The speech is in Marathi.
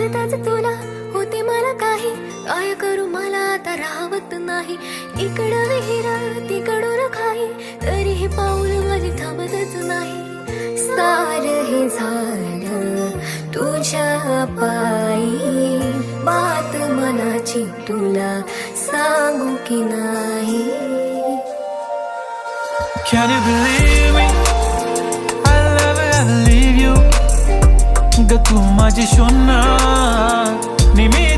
आठवतच तुला होते मला काही. काय करू मला आता राहत नाही. इकडं विहिरा तिकडून काही. तरी हे पाऊल माझी थांबतच नाही. सार हे झाड तुझ्या पायी. बात मनाची तुला सांगू की नाही. Can you believe me? মাঝে শুননা নেমে